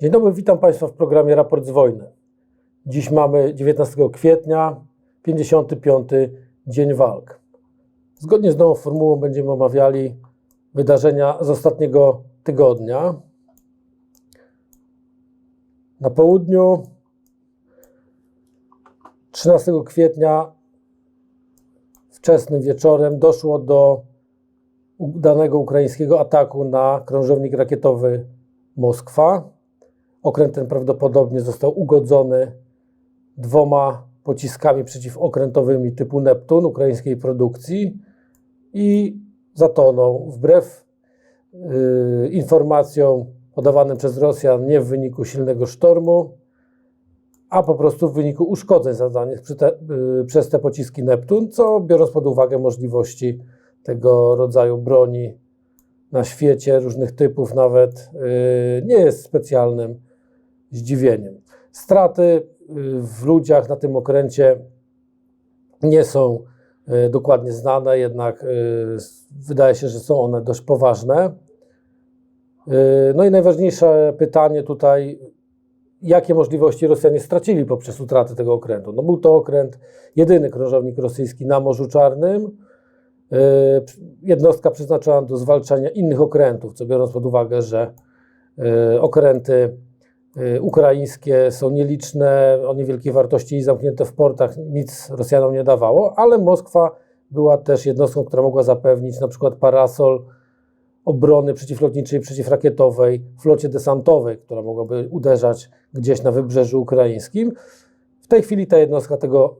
Dzień dobry, witam Państwa w programie Raport z Wojny. Dziś mamy 19 kwietnia, 55. dzień walk. Zgodnie z nową formułą będziemy omawiali wydarzenia z ostatniego tygodnia. Na południu 13 kwietnia wczesnym wieczorem doszło do udanego ukraińskiego ataku na krążownik rakietowy Moskwa. Okręt ten prawdopodobnie został ugodzony dwoma pociskami przeciwokrętowymi typu Neptun ukraińskiej produkcji i zatonął. Wbrew yy, informacjom podawanym przez Rosjan nie w wyniku silnego sztormu, a po prostu w wyniku uszkodzeń zadanych te, yy, przez te pociski Neptun, co biorąc pod uwagę możliwości tego rodzaju broni na świecie, różnych typów nawet, yy, nie jest specjalnym zdziwieniem. Straty yy, w ludziach na tym okręcie nie są yy, dokładnie znane, jednak wydaje się, że są one dość poważne. No i najważniejsze pytanie tutaj, jakie możliwości Rosjanie stracili poprzez utratę tego okrętu? No był to okręt, jedyny krążownik rosyjski na Morzu Czarnym, jednostka przeznaczona do zwalczania innych okrętów, co biorąc pod uwagę, że okręty ukraińskie są nieliczne, o niewielkiej wartości i zamknięte w portach, nic Rosjanom nie dawało, ale Moskwa była też jednostką, która mogła zapewnić na przykład parasol obrony przeciwlotniczej, przeciwrakietowej, flocie desantowej, która mogłaby uderzać gdzieś na wybrzeżu ukraińskim. W tej chwili ta jednostka tego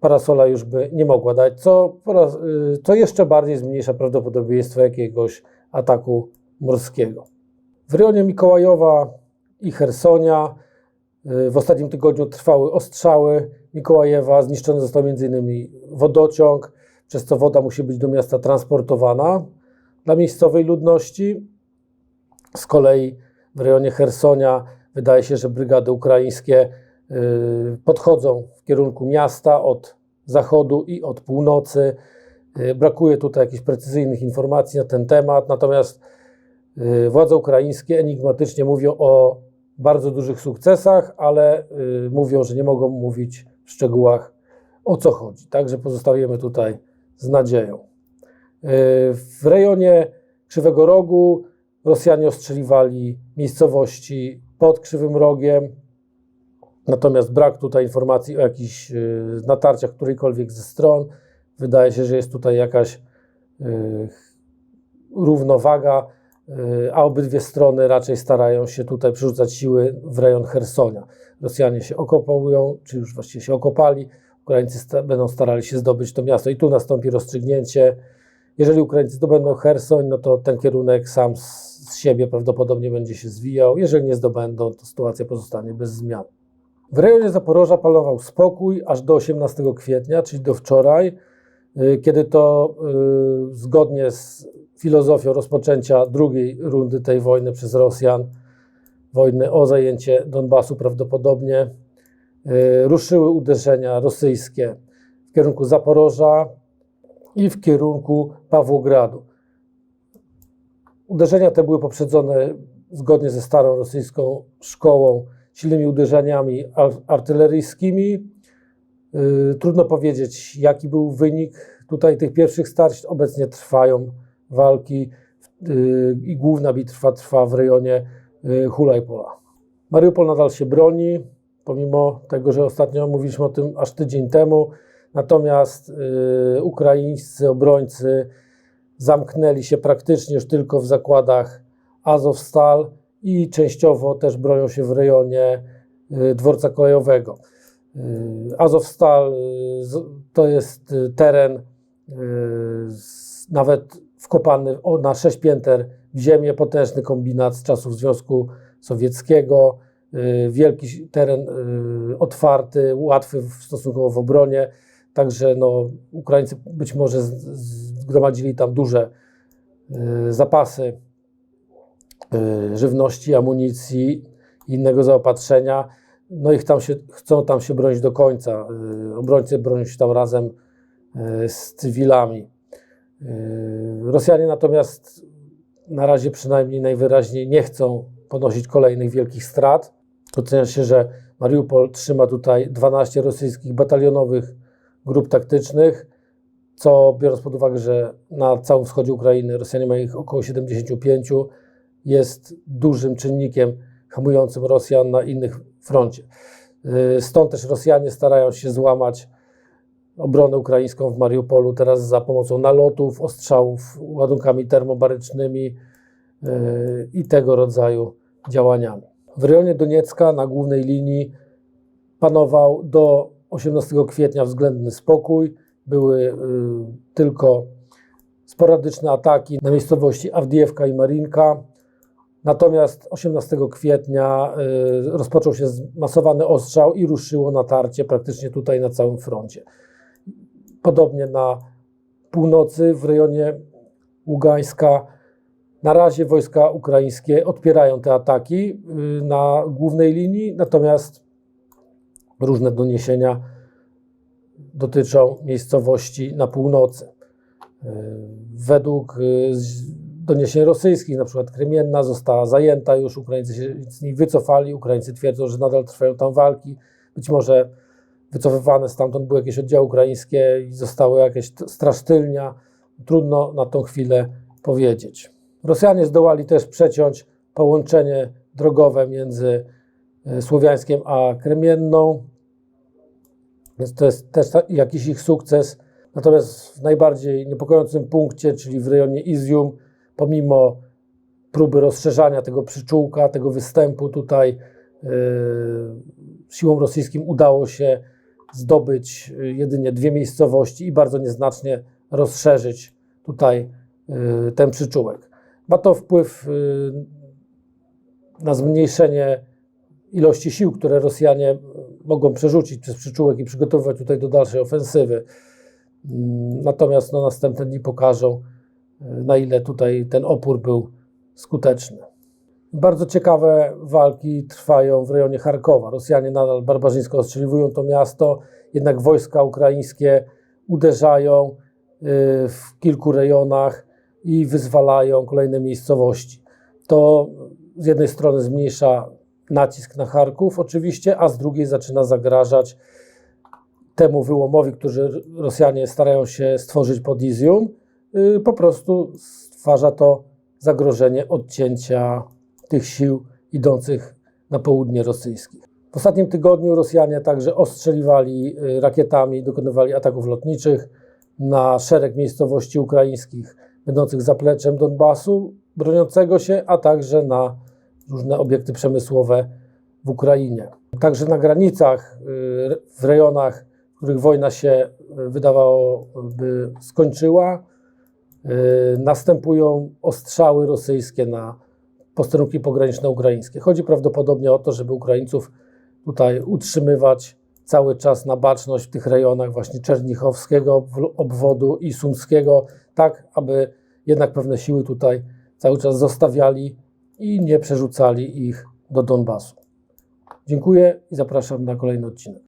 parasola już by nie mogła dać, co, co jeszcze bardziej zmniejsza prawdopodobieństwo jakiegoś ataku morskiego. W rejonie Mikołajowa i Hersonia w ostatnim tygodniu trwały ostrzały Mikołajewa. Zniszczony został m.in. wodociąg, przez co woda musi być do miasta transportowana dla miejscowej ludności. Z kolei w rejonie Hersonia wydaje się, że brygady ukraińskie podchodzą w kierunku miasta od zachodu i od północy. Brakuje tutaj jakichś precyzyjnych informacji na ten temat, natomiast władze ukraińskie enigmatycznie mówią o bardzo dużych sukcesach, ale mówią, że nie mogą mówić w szczegółach o co chodzi. Także pozostajemy tutaj z nadzieją. W rejonie Krzywego Rogu Rosjanie ostrzeliwali miejscowości pod Krzywym Rogiem, natomiast brak tutaj informacji o jakichś natarciach którejkolwiek ze stron. Wydaje się, że jest tutaj jakaś równowaga, a obydwie strony raczej starają się tutaj przerzucać siły w rejon Hersonia. Rosjanie się okopują, czy już właściwie się okopali, Ukraińcy sta będą starali się zdobyć to miasto i tu nastąpi rozstrzygnięcie. Jeżeli Ukraińcy zdobędą Hersoń, no to ten kierunek sam z siebie prawdopodobnie będzie się zwijał. Jeżeli nie zdobędą, to sytuacja pozostanie bez zmian. W rejonie Zaporoża panował spokój aż do 18 kwietnia, czyli do wczoraj, kiedy to yy, zgodnie z filozofią rozpoczęcia drugiej rundy tej wojny przez Rosjan, wojny o zajęcie Donbasu prawdopodobnie, ruszyły uderzenia rosyjskie w kierunku Zaporoża i w kierunku Pawłogradu. Uderzenia te były poprzedzone zgodnie ze starą rosyjską szkołą silnymi uderzeniami artyleryjskimi. Trudno powiedzieć, jaki był wynik tutaj tych pierwszych starć. Obecnie trwają walki i główna bitwa trwa w rejonie Hulajpola. Mariupol nadal się broni pomimo tego, że ostatnio mówiliśmy o tym aż tydzień temu. Natomiast y, ukraińscy obrońcy zamknęli się praktycznie już tylko w zakładach Azovstal i częściowo też bronią się w rejonie y, dworca kolejowego. Y, Azovstal y, to jest y, teren nawet wkopany na sześć pięter w ziemię, potężny kombinat z czasów Związku Sowieckiego. Wielki teren otwarty, łatwy stosunkowo w obronie, także no, Ukraińcy być może zgromadzili tam duże zapasy żywności, amunicji i innego zaopatrzenia. No ich tam się, chcą tam się bronić do końca. Obrońcy bronią się tam razem z cywilami. Rosjanie natomiast na razie przynajmniej najwyraźniej nie chcą ponosić kolejnych wielkich strat. Ocenia się, że Mariupol trzyma tutaj 12 rosyjskich batalionowych grup taktycznych, co biorąc pod uwagę, że na całym wschodzie Ukrainy Rosjanie mają ich około 75, jest dużym czynnikiem hamującym Rosjan na innych froncie. Yy, Stąd też Rosjanie starają się złamać obronę ukraińską w Mariupolu teraz za pomocą nalotów, ostrzałów ładunkami termobarycznymi yy, i tego rodzaju działaniami. W rejonie Doniecka na głównej linii panował do 18 kwietnia względny spokój. Były y, tylko sporadyczne ataki na miejscowości Awdiewka i Marinka. Natomiast 18 kwietnia y, rozpoczął się zmasowany ostrzał i ruszyło natarcie praktycznie tutaj na całym froncie. Podobnie na północy, w rejonie Ługańska, na razie wojska ukraińskie odpierają te ataki y, na głównej linii, natomiast różne doniesienia dotyczą miejscowości na północy. Y, Według doniesień rosyjskich, na przykład Krymienna została zajęta już, Ukraińcy się z niej wycofali, Ukraińcy twierdzą, że nadal trwają tam walki. Być może wycofywane stamtąd były jakieś oddziały ukraińskie i zostały jakieś strasztylnia. Trudno na tą chwilę powiedzieć. Rosjanie zdołali też przeciąć połączenie drogowe między e, Słowiańskiem a Kremienną. Więc to jest też jakiś ich sukces. Natomiast w najbardziej niepokojącym punkcie, czyli w rejonie Izium, pomimo próby rozszerzania tego przyczółka, tego występu tutaj yy, siłom rosyjskim udało się zdobyć yy, jedynie dwie miejscowości i bardzo nieznacznie rozszerzyć tutaj yy, ten przyczółek. Ma to wpływ na zmniejszenie ilości sił, które Rosjanie mogą przerzucić przez przyczółek i przygotowywać tutaj do dalszej ofensywy. Mm, Natomiast no, następne dni pokażą, na ile tutaj ten opór był skuteczny. Bardzo ciekawe walki trwają w rejonie Charkowa. Rosjanie nadal barbarzyńsko ostrzeliwują to miasto, jednak wojska ukraińskie uderzają y, w kilku rejonach i wyzwalają kolejne miejscowości. To z jednej strony zmniejsza nacisk na Charków oczywiście, a z drugiej zaczyna zagrażać temu wyłomowi, który Rosjanie starają się stworzyć pod Izium, po prostu stwarza to zagrożenie odcięcia tych sił idących na południe rosyjskich. W ostatnim tygodniu Rosjanie także ostrzeliwali y, rakietami, dokonywali ataków lotniczych na szereg miejscowości ukraińskich będących zapleczem Donbasu broniącego się, a także na różne obiekty przemysłowe w Ukrainie. Także na granicach, y, w rejonach, w których wojna się y, wydawałoby skończyła, y, następują ostrzały rosyjskie na posterunki pograniczne ukraińskie. Chodzi prawdopodobnie o to, żeby Ukraińców tutaj utrzymywać cały czas na baczność w tych rejonach właśnie Czernichowskiego obw- obwodu i Sumskiego, tak aby jednak pewne siły tutaj cały czas zostawiali i nie przerzucali ich do Donbasu. Dziękuję i zapraszam na kolejny odcinek.